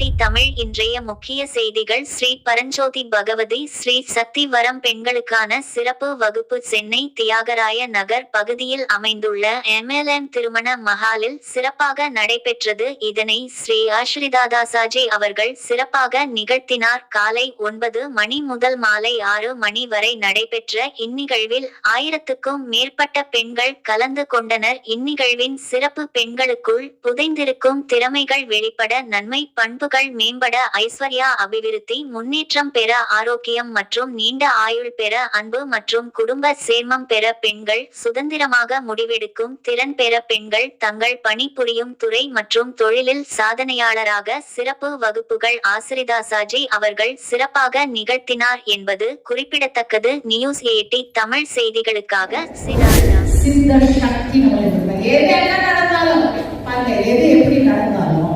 Eighty Tamil இன்றைய முக்கிய செய்திகள். ஸ்ரீ பரஞ்சோதி பகவதி ஸ்ரீ சக்தி வரம் பெண்களுக்கான சிறப்பு வகுப்பு சென்னை தியாகராய நகர் பகுதியில் அமைந்துள்ள எம்எல்எம் திருமண மஹாலில் சிறப்பாக நடைபெற்றது. இதனை ஸ்ரீ ஆஸ்ரிதாதாசாஜி அவர்கள் சிறப்பாக நிகழ்த்தினார். காலை ஒன்பது மணி முதல் மாலை ஆறு மணி வரை நடைபெற்ற இந்நிகழ்வில் ஆயிரத்துக்கும் மேற்பட்ட பெண்கள் கலந்து கொண்டனர். இந்நிகழ்வின் சிறப்பு பெண்களுக்குள் புதைந்திருக்கும் திறமைகள் வெளிப்பட நன்மை பண்பு உறவுகள் மேம்பட ஐஸ்வர்யா அபிவிருத்தி முன்னேற்றம் பெற ஆரோக்கியம் மற்றும் நீண்ட ஆயுள் பெற அன்பு மற்றும் குடும்ப சேர்மம் பெற பெண்கள் சுதந்திரமாக முடிவெடுக்கும் திறன் பெற பெண்கள் தங்கள் பணிபுரியும் துறை மற்றும் தொழிலில் சாதனையாளராக சிறப்பு வகுப்புகள் ஆசிரிதாசாஜி அவர்கள் சிறப்பாக நிகழ்த்தினார் என்பது குறிப்பிடத்தக்கது. நியூஸ் எயிட்டி தமிழ் செய்திகளுக்காக சிராஜா சித்த சக்தி நம்மளுக்கு இருக்கு. எது என்ன நடந்தாலும் பாருங்க எது எப்படி நடந்தாலும்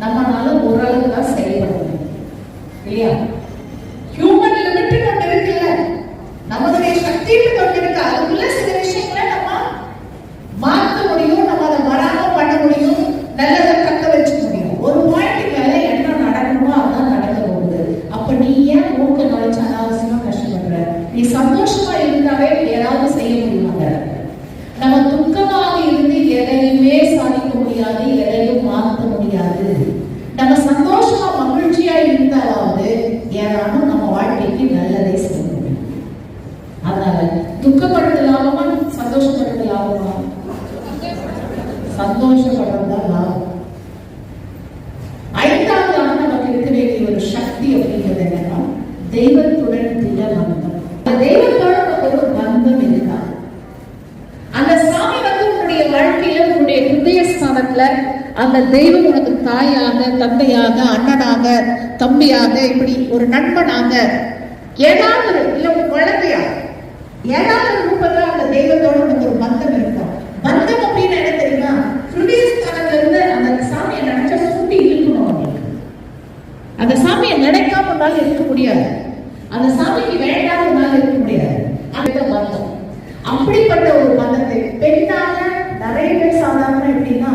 நம்மனால ஓரளவு தான் செயல்பட முடியும் இல்லையா ஹியூமன் லிமிட் ஒன்று இருக்குல்ல நம்மளுடைய சக்தின்னு ஒன்று இருக்கு அதுக்குள்ள சில விஷயங்களை நம்ம மாற்ற முடியும் நம்ம அதை வராம பண்ண முடியும் நல்லதை தக்க வச்சுக்க முடியும் ஒரு பாயிண்ட் மேல என்ன நடக்கணுமோ அதான் நடக்க போகுது அப்ப நீ ஏன் மூக்க நுழைச்சு அனாவசியமா கஷ்டப்படுற நீ சந்தோஷமா இருந்தாவே ஏதாவது செய்ய முடியுமாங்க நம்ம துக்கமாக இருந்து எதையுமே சாதிக்க முடியாது எதையும் மாற்ற முடியாது நம்ம சந்தோஷமா மகிழ்ச்சியா இருந்தாலாவது ஏதாவது நம்ம வாழ்க்கைக்கு நல்லதை செய்ய முடியும் அதனால துக்கப்படுறது லாபமா சந்தோஷப்படுறது லாபமா சந்தோஷப்படுறது தான் லாபம் ஐந்தாவதாக நமக்கு இருக்க வேண்டிய ஒரு சக்தி அப்படிங்கிறது என்னன்னா தெய்வத்துடன் திட பந்தம் அந்த தெய்வத்தோட நமக்கு ஒரு பந்தம் இருக்கா அந்த சாமி வந்து உன்னுடைய வாழ்க்கையில உன்னுடைய ஹிருதய ஸ்தானத்துல அந்த தெய்வம் உனக்கு தாயாக தந்தையாக அண்ணனாக தம்பியாக இப்படி ஒரு நண்பனாக. ஏதாவது இல்ல ஒரு குழந்தையா ஏதாவது ரூபத்துல அந்த தெய்வத்தோட உனக்கு ஒரு பந்தம் இருக்கும். பந்தம் அப்படின்னு என்ன தெரியுமா? ஹிருதய ஸ்தானத்துல இருந்து அந்த சாமியை நினைச்சா சுட்டி இழுக்கணும் அந்த சாமியை நினைக்காம உன்னால இருக்க முடியாது. அந்த சாமிக்கு வேண்டாத உன்னால இருக்க முடியாது. அந்த பந்தம். அப்படிப்பட்ட ஒரு பந்தத்தை பெண்ணாக நிறைய பேர் சாதாரண எப்படின்னா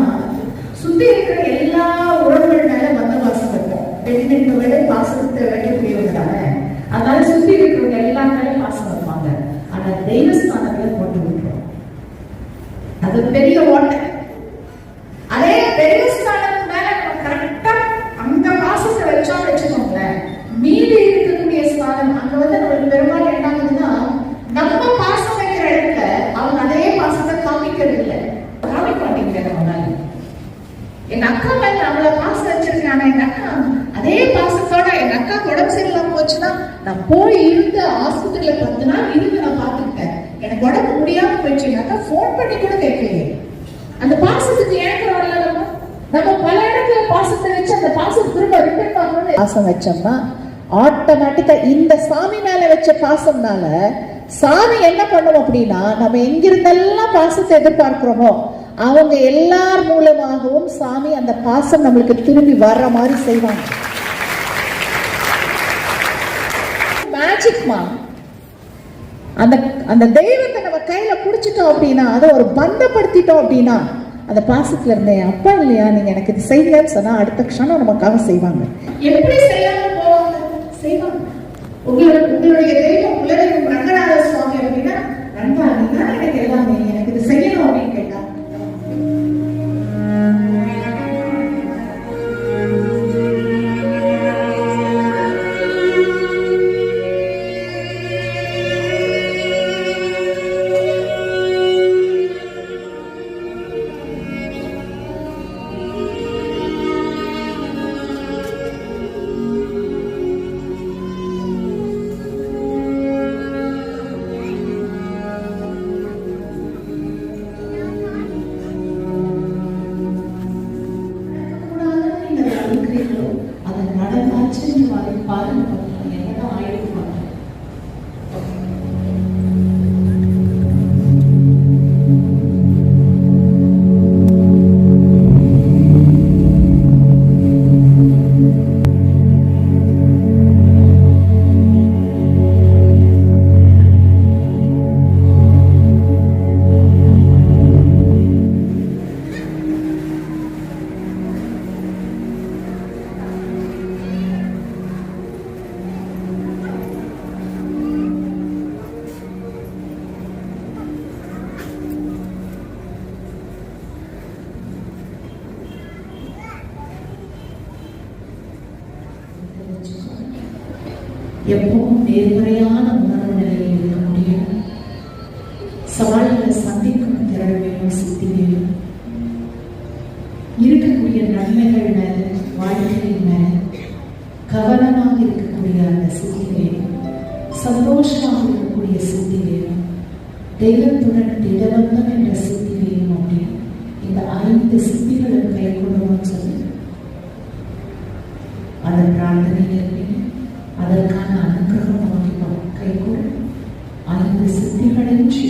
சுத்தி இருக்கிற எல்லா உறவுகள் மேல பந்த பாசம் வைப்போம் பெண் என்பவரை பாசத்தை வைக்கக்கூடியவங்க தானே. அதனால சுத்தி இருக்கிறவங்க எல்லா மேல பாசம் வைப்பாங்க. ஆனா தெய்வஸ்தானத்துல போட்டு விட்டுரும். அது பெரிய ஓட்ட அதே தெய்வஸ்தானத்து மேல நம்ம கரெக்டா அந்த பாசத்தை வச்சா வச்சுக்கோங்களேன் மீதி இருக்கக்கூடிய ஸ்தானம் அங்க வந்து நம்மளுக்கு பெரும்பாலும் என்ன ஆகுதுன்னா நம்ம பாசம் வைக்கிற இடத்துல அவங்க அதே பாசத்தை காமிக்கிறது இல்லை காமிக்க மாட்டேங்கிறாங்க நம்மளால எங்க அக்கா மேல அவ்வளவு பாசம் வச்சிருக்கேன் ஆனா எங்க அக்கா அதே பாசத்தோட எங்க அக்கா உடம்பு சரியில்லாம போச்சுன்னா நான் போய் இருந்து ஆஸ்பத்திரியில பத்து நாள் இருந்து நான் பாத்துக்கிட்டேன் எனக்கு உடம்பு போயிடுச்சுனாக்கா போன் பண்ணி கூட கேட்கலையே. அந்த பாசத்துக்கு ஏங்குறோம்ல நம்ம? நம்ம பல இடத்துல பாசத்தை வச்சு அந்த பாசம் திரும்ப ரிட்டர்ன் பண்ணணும்னு பாசம் வச்சோம்னா ஆட்டோமேட்டிக்கா இந்த சாமி மேல வச்ச பாசம்னால சாமி என்ன பண்ணும் அப்படின்னா நம்ம எங்கிருந்தெல்லாம் பாசத்தை எதிர்பார்க்கிறோமோ அவங்க எல்லார் மூலமாகவும் சாமி அந்த பாசம் நம்மளுக்கு திரும்பி வர்ற மாதிரி செய்வாங்க. மேஜிக்மா அந்த அந்த தெய்வத்தை நம்ம கையில் பிடிச்சிட்டோம் அப்படின்னா அதை ஒரு பந்தப்படுத்திட்டோம் அப்படின்னா அந்த பாசத்துல இருந்தேன் அப்பா இல்லையா நீங்க எனக்கு இது செய்யலன்னு சொன்னா அடுத்த க்ஷணம் நமக்காக செய்வாங்க. எப்படி செய்யாம போவாங்க? செய்வாங்க. உங்களோட உங்களுடைய தெய்வம் சொல்றீங்களோ அதை நடந்தாச்சுன்னு அதை பாருங்க என்னதான் ஆயிருப்பாங்க எப்பவும் நேர்மறையான உணர்வு நிலையில் இருக்க முடியும். சவால்களை சந்திக்கும் திறன் வேணும் சித்தி வேணும் இருக்கக்கூடிய நன்மைகள் மேல வாழ்க்கையின் மேல கவனமாக இருக்கக்கூடிய அந்த சித்தி வேணும் சந்தோஷமாக இருக்கக்கூடிய சித்தி வேணும் தெய்வத்துடன் திடவந்தம் என்ற சித்தி வேணும் அப்படின்னு இந்த ஐந்து சித்தி அதற்கான அனுகிரகம் நமக்கு கை கொள்ளும் ஐந்து சித்திகளையும் ஸ்ரீ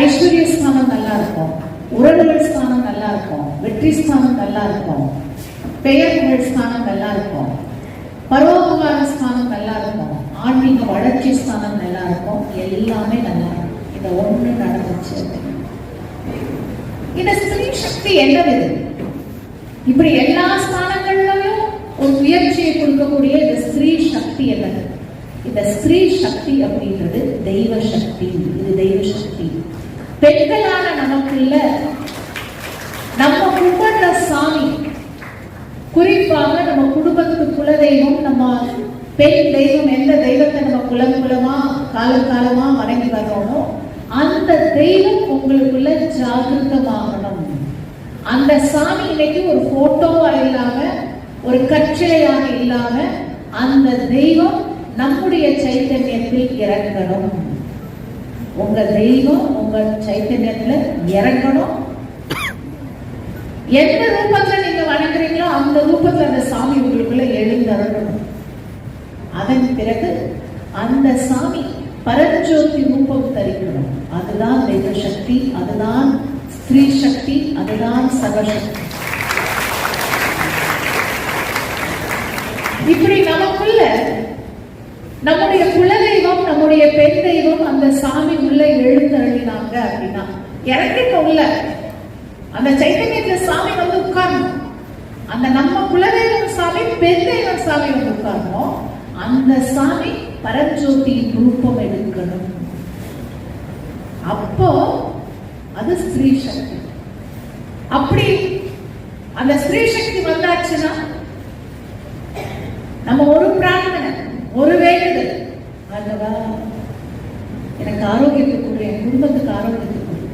ஐஸ்வர்ய ஸ்தானம் நல்லா இருக்கும் உறவுகள் ஸ்தானம் நல்லா இருக்கும் வெற்றி ஸ்தானம் நல்லா இருக்கும் பெயர் ஸ்தானம் நல்லா இருக்கும் பரோபகார ஸ்தானம் நல்லா இருக்கும் ஆன்மீக வளர்ச்சி ஸ்தானம் நல்லா இருக்கும் எல்லாமே நல்லா இருக்கும். இந்த ஒண்ணு நடந்துச்சு. இந்த ஸ்திரீ சக்தி என்னது? விது இப்படி எல்லா ஸ்தானங்கள்லயும் ஒரு முயற்சியை கொடுக்கக்கூடிய இந்த ஸ்திரீ சக்தி என்னது? இந்த ஸ்திரீ சக்தி அப்படின்றது தெய்வ சக்தி. இது தெய்வ சக்தி. பெண்களான நமக்குள்ள நம்ம கும்பிடுற சாமி குறிப்பாக நம்ம குடும்பத்துக்கு குலதெய்வம் நம்ம பெண் தெய்வம் எந்த தெய்வத்தை நம்ம குலம் குலமா காலம் காலமா வணங்கி வரோமோ அந்த தெய்வம் உங்களுக்குள்ள ஜாகிருத்தமாகணும் அந்த சாமி இன்னைக்கு ஒரு போட்டோவா இல்லாம ஒரு கற்சிலையாக இல்லாம அந்த தெய்வம் நம்முடைய சைத்தன்யத்தில் இறங்கணும். உங்க தெய்வம் உங்க சைத்தன்யத்துல இறங்கணும். எந்த ரூபத்துல நீங்க வணங்குறீங்களோ அந்த ரூபத்துல அந்த சாமி உங்களுக்குள்ள எழுந்தரணும் அதன் பிறகு அந்த சாமி பரஞ்சோதி ரூபம் தரிக்கணும். அதுதான் தெய்வ சக்தி அதுதான் ஸ்திரீ சக்தி அதுதான் சகசக்தி இப்படி நமக்குள்ள நம்முடைய குலதெய்வம் நம்முடைய பெண் தெய்வம் அந்த சாமி உள்ள எழுந்தருளினாங்க அப்படின்னா இறங்கிட்ட உள்ள அந்த சைத்தன்யத்துல சாமி வந்து உட்காரணும். அந்த நம்ம குலதெய்வம் சாமி பெண் தெய்வம் சாமி வந்து உட்காரணும். அந்த சாமி பரஞ்சோதியின் ரூபம் எடுக்கணும். அப்போ அது ஸ்திரீ சக்தி. அப்படி அந்த ஸ்திரீ சக்தி வந்தாச்சுன்னா நம்ம ஒரு பிராண எனக்கு ஆரோக்கியத்தை கொடு என் குடும்பத்துக்கு ஆரோக்கியத்தை கொடு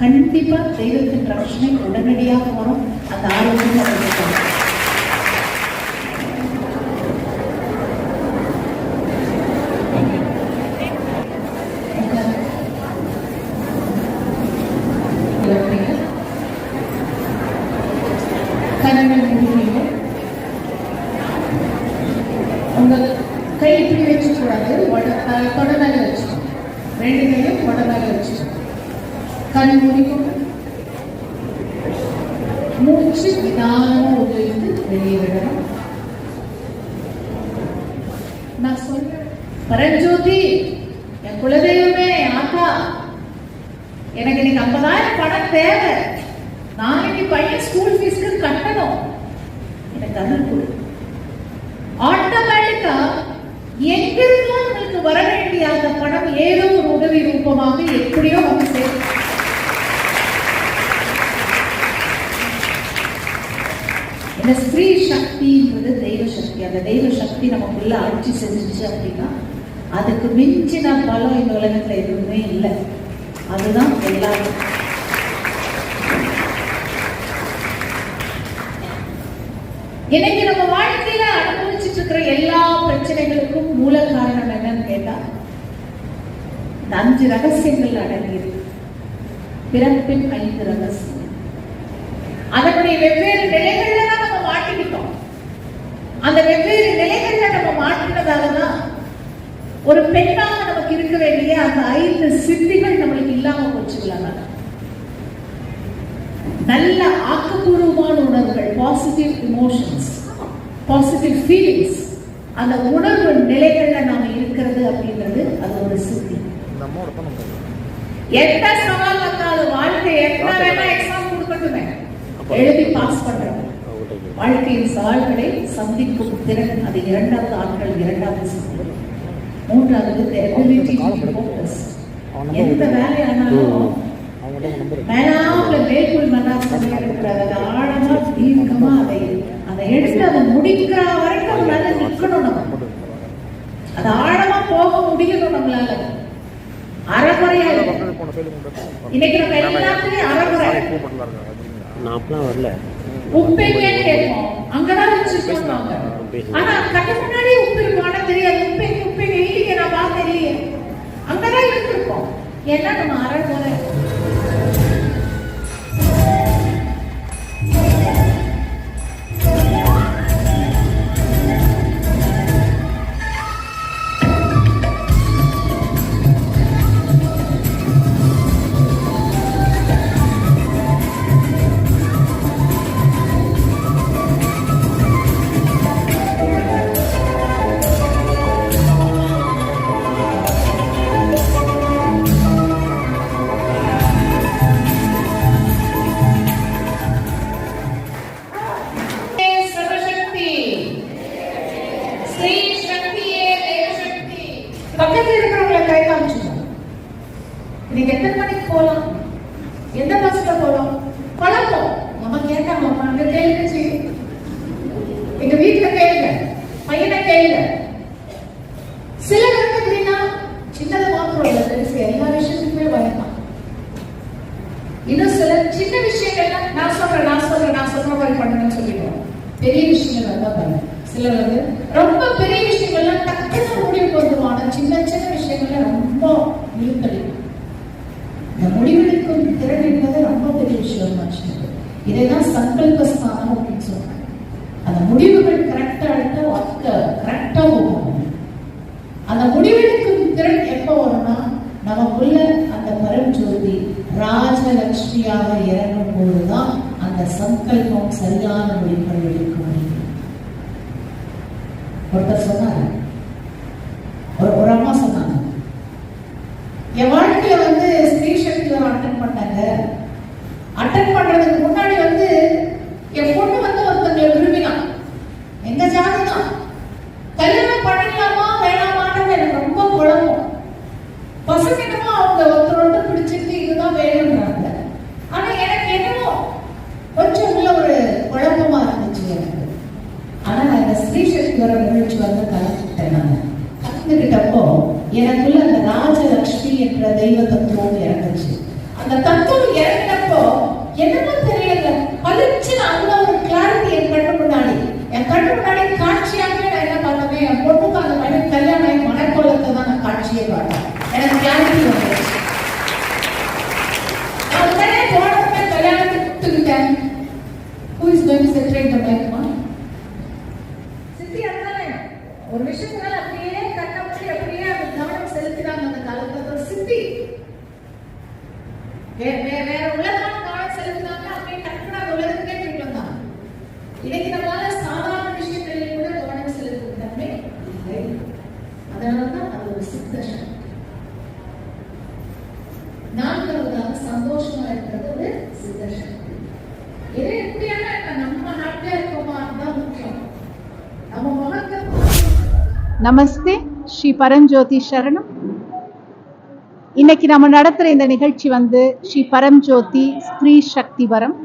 கண்டிப்பாக தெய்வத்தின் ரட்சணை உடனடியாக வரும். அந்த ஆரோக்கியம் நான் சொல்றேன். பரஞ்சோதி என் குலதெய்வமே ஆத்தா. எனக்கு இன்னைக்கு ஐம்பதாயிரம் பணம் தேவை. நாளைக்கு பையன் ஸ்கூல் ஃபீஸ்க்கு கட்டணும். எனக்கு அருள் கொடு. ஆட்டோமேட்டிக்கா எங்கிருந்தோ உங்களுக்கு வர வேண்டிய அந்த பணம் ஏதோ ஒரு உதவி ரூபமாக எப்படியோ வந்து சேரும். இந்த ஸ்திரீ சக்தின்றது தெய்வ சக்தி. அந்த தெய்வ சக்தி நமக்குள்ள ஆட்சி செஞ்சுச்சு அப்படின்னா அதுக்கு மிஞ்சின பலம் இந்த உலகத்துல எதுவுமே இல்லை. அதுதான் எல்லாரும். இன்னைக்கு நம்ம வாழ்க்கையில அனுபவிச்சுட்டு இருக்கிற எல்லா பிரச்சனைகளுக்கும் மூல காரணம் என்னன்னு கேட்டா இந்த அஞ்சு ரகசியங்கள் அடங்கியிருக்கு பிறப்பின் ஐந்து ரகசியம். அதனுடைய வெவ்வேறு நிலைகள்ல அந்த வெவ்வேறு நிலைகளை நம்ம மாற்றினதால தான் ஒரு பெண்ணாக நமக்கு இருக்க வேண்டிய அந்த ஐந்து சித்திகள் நம்மளுக்கு இல்லாம போச்சுங்களா நல்ல ஆக்கப்பூர்வமான உணர்வுகள் பாசிட்டிவ் இமோஷன்ஸ் பாசிட்டிவ் ஃபீலிங்ஸ் அந்த உணர்வு நிலைகள்ல நாம இருக்கிறது அப்படின்றது அது ஒரு சித்தி. எந்த சவால் வந்தாலும் வாழ்க்கை என்ன வேணா எக்ஸாம் கொடுக்கட்டுமே. எழுதி பாஸ் பண்ற வாழ்க்கையின் சவால்களை சந்திக்கும் திறன் அது இரண்டாவது ஆட்கள் இரண்டாவது சித்தி மூன்றாவது the ability எந்த வேலையானாலும் அவங்கள்ட்ட மேற்கொள் மனாசனை இருக்கிறது அதை ஆழமா தீர்க்கமா அதை அதை எடுத்து அதை முடிக்கிற வரைக்கும் நம்மளால நிற்கணும் நம்ம. அது ஆழமா போக முடியணும் நம்மளால. அறகுறையா போன இன்னைக்கு நம்ம எல்லாத்துலயும் அறகுறை. நான் வரல. உப்பெங்கன்னு கேட்போம் அங்கதான் வச்சிருக்கோம் நாங்க ஆனா கண்ணு முன்னாடி உப்பு இருக்கும் ஆனா தெரியாது. உப்பெங்க உப்பெங்க இல்லையே நான் பார்த்தேன் இல்லையே அங்கதான் இருந்திருக்கோம். ஏன்னா நம்ம அறகுறை சர்வசக்தி integrate the mechanism. நமஸ்தே ஸ்ரீ பரஞ்சோதி சரணம். இன்னைக்கு நம்ம நடத்துற இந்த நிகழ்ச்சி வந்து ஸ்ரீ பரஞ்சோதி ஸ்திரீ சக்தி வரம்.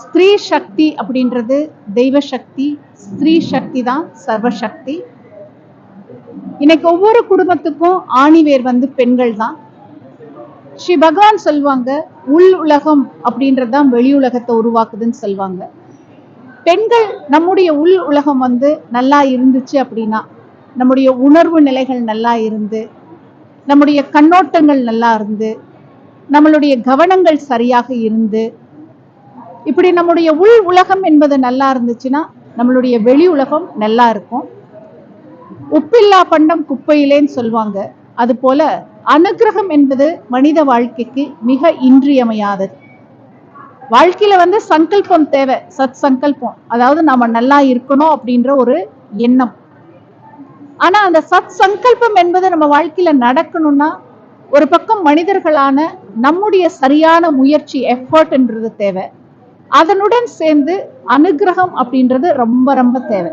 ஸ்திரீ சக்தி அப்படின்றது தெய்வ சக்தி ஸ்திரீ சக்தி தான் சர்வசக்தி. இன்னைக்கு ஒவ்வொரு குடும்பத்துக்கும் ஆணிவேர் வந்து பெண்கள் தான். ஸ்ரீ பகவான் சொல்லுவாங்க உள் உலகம் அப்படின்றது தான் வெளி உலகத்தை உருவாக்குதுன்னு சொல்லுவாங்க பெண்கள் நம்முடைய உள் உலகம் வந்து நல்லா இருந்துச்சு அப்படின்னா நம்முடைய உணர்வு நிலைகள் நல்லா இருந்து நம்முடைய கண்ணோட்டங்கள் நல்லா இருந்து நம்மளுடைய கவனங்கள் சரியாக இருந்து இப்படி நம்முடைய உள் உலகம் என்பது நல்லா இருந்துச்சுன்னா நம்மளுடைய வெளி உலகம் நல்லா இருக்கும். உப்பில்லா பண்டம் குப்பையிலேன்னு சொல்லுவாங்க. அது போல அனுக்கிரகம் என்பது மனித வாழ்க்கைக்கு மிக இன்றியமையாதது. வாழ்க்கையில வந்து சங்கல்பம் தேவை. சத் சங்கல்பம். அதாவது நம்ம நல்லா இருக்கணும் அப்படின்ற ஒரு எண்ணம். ஆனா அந்த சத் சங்கல்பம் என்பது நம்ம வாழ்க்கையில நடக்கணும்னா ஒரு பக்கம் மனிதர்களான நம்முடைய சரியான முயற்சி எஃபர்ட்ன்றது தேவை. அதனுடன் சேர்ந்து அனுகிரகம் அப்படின்றது ரொம்ப ரொம்ப தேவை.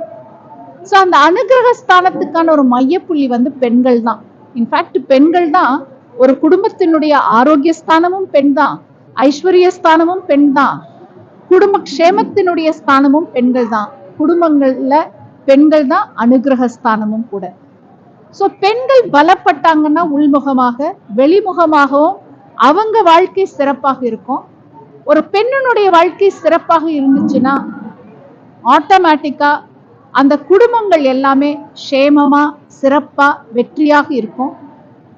ஸோ அந்த அனுகிரக ஸ்தானத்துக்கான ஒரு மையப்புள்ளி வந்து பெண்கள் தான் இன்ஃபேக்ட் பெண்கள் தான் ஒரு குடும்பத்தினுடைய ஆரோக்கிய ஸ்தானமும் பெண் தான் ஐஸ்வர்ய ஸ்தானமும் பெண் தான் குடும்ப க்ஷேமத்தினுடைய ஸ்தானமும் பெண்கள் தான் குடும்பங்கள்ல பெண்கள் தான் அனுகிரக ஸ்தானமும் கூட. ஸோ பெண்கள் பலப்பட்டாங்கன்னா உள்முகமாக வெளிமுகமாகவும் அவங்க வாழ்க்கை சிறப்பாக இருக்கும். ஒரு பெண்ணினுடைய வாழ்க்கை சிறப்பாக இருந்துச்சுன்னா ஆட்டோமேட்டிக்கா அந்த குடும்பங்கள் எல்லாமே சேமமா சிறப்பா வெற்றியாக இருக்கும்.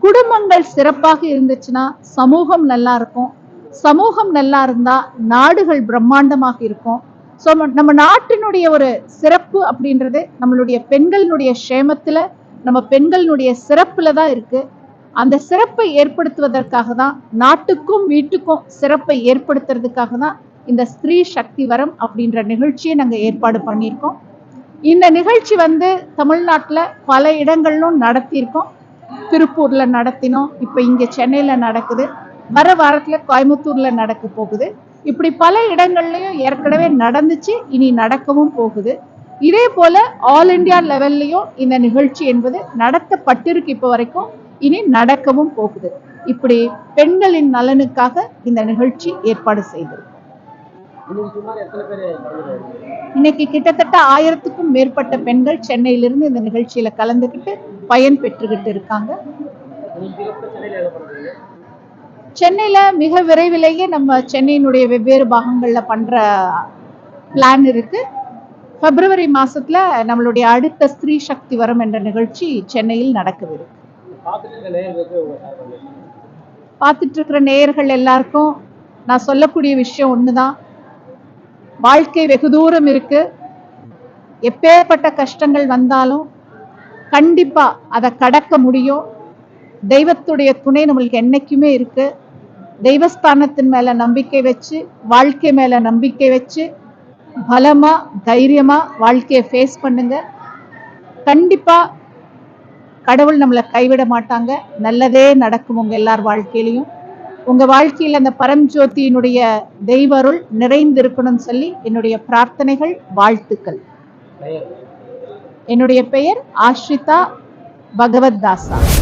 குடும்பங்கள் சிறப்பாக இருந்துச்சுன்னா சமூகம் நல்லா இருக்கும். சமூகம் நல்லா இருந்தா நாடுகள் பிரம்மாண்டமாக இருக்கும். ஸோ நம்ம நாட்டினுடைய ஒரு சிறப்பு அப்படின்றது நம்மளுடைய பெண்களினுடைய க்ஷேமத்தில் நம்ம பெண்களினுடைய சிறப்பில் தான் இருக்குது அந்த சிறப்பை ஏற்படுத்துவதற்காக தான் நாட்டுக்கும் வீட்டுக்கும் சிறப்பை ஏற்படுத்துறதுக்காக தான் இந்த ஸ்திரீ சக்தி வரம் அப்படின்ற நிகழ்ச்சியை நாங்கள் ஏற்பாடு பண்ணியிருக்கோம். இந்த நிகழ்ச்சி வந்து தமிழ்நாட்டில் பல இடங்களிலும் நடத்தியிருக்கோம். திருப்பூரில் நடத்தினோம். இப்போ இங்கே சென்னையில் நடக்குது. வர வாரத்தில் கோயம்புத்தூர்ல நடக்க போகுது. இப்படி பல இடங்கள்லையும் ஏற்கனவே நடந்துச்சு இனி நடக்கவும் போகுது. இதே போல ஆல் இந்தியா லெவல்லையும் இந்த நிகழ்ச்சி என்பது நடத்தப்பட்டிருக்கு இப்போ வரைக்கும் இனி நடக்கவும் போகுது. இப்படி பெண்களின் நலனுக்காக இந்த நிகழ்ச்சி ஏற்பாடு செய்தது இன்னைக்கு கிட்டத்தட்ட ஆயிரத்துக்கும் மேற்பட்ட பெண்கள் சென்னையிலிருந்து இந்த நிகழ்ச்சியில கலந்துக்கிட்டு பயன் பெற்றுக்கிட்டு இருக்காங்க. சென்னையில் மிக விரைவிலேயே நம்ம சென்னையினுடைய வெவ்வேறு பாகங்களில் பண்ணுற பிளான் இருக்கு. பிப்ரவரி மாதத்தில் நம்மளுடைய அடுத்த ஸ்திரீ சக்தி வரம் என்ற நிகழ்ச்சி சென்னையில் நடக்கவிருக்கு. பார்த்துட்டு இருக்கிற நேயர்கள் எல்லாருக்கும் நான் சொல்லக்கூடிய விஷயம் ஒன்று தான் வாழ்க்கை வெகு தூரம் இருக்கு. எப்பேற்பட்ட கஷ்டங்கள் வந்தாலும் கண்டிப்பாக அதை கடக்க முடியும். தெய்வத்துடைய துணை நம்மளுக்கு என்னைக்குமே இருக்கு. தெய்வஸ்தானத்தின் மேல நம்பிக்கை வச்சு வாழ்க்கை மேல நம்பிக்கை வச்சு பலமா தைரியமா வாழ்க்கையை ஃபேஸ் பண்ணுங்க. கண்டிப்பா கடவுள் நம்மளை கைவிட மாட்டாங்க. நல்லதே நடக்கும் உங்க எல்லார் வாழ்க்கையிலையும். உங்க வாழ்க்கையில் அந்த பரஞ்சோதியினுடைய தெய்வருள் நிறைந்திருக்கணும்னு சொல்லி என்னுடைய பிரார்த்தனைகள் வாழ்த்துக்கள். என்னுடைய பெயர் ஆஷ்ரிதா பகவத் தாசா.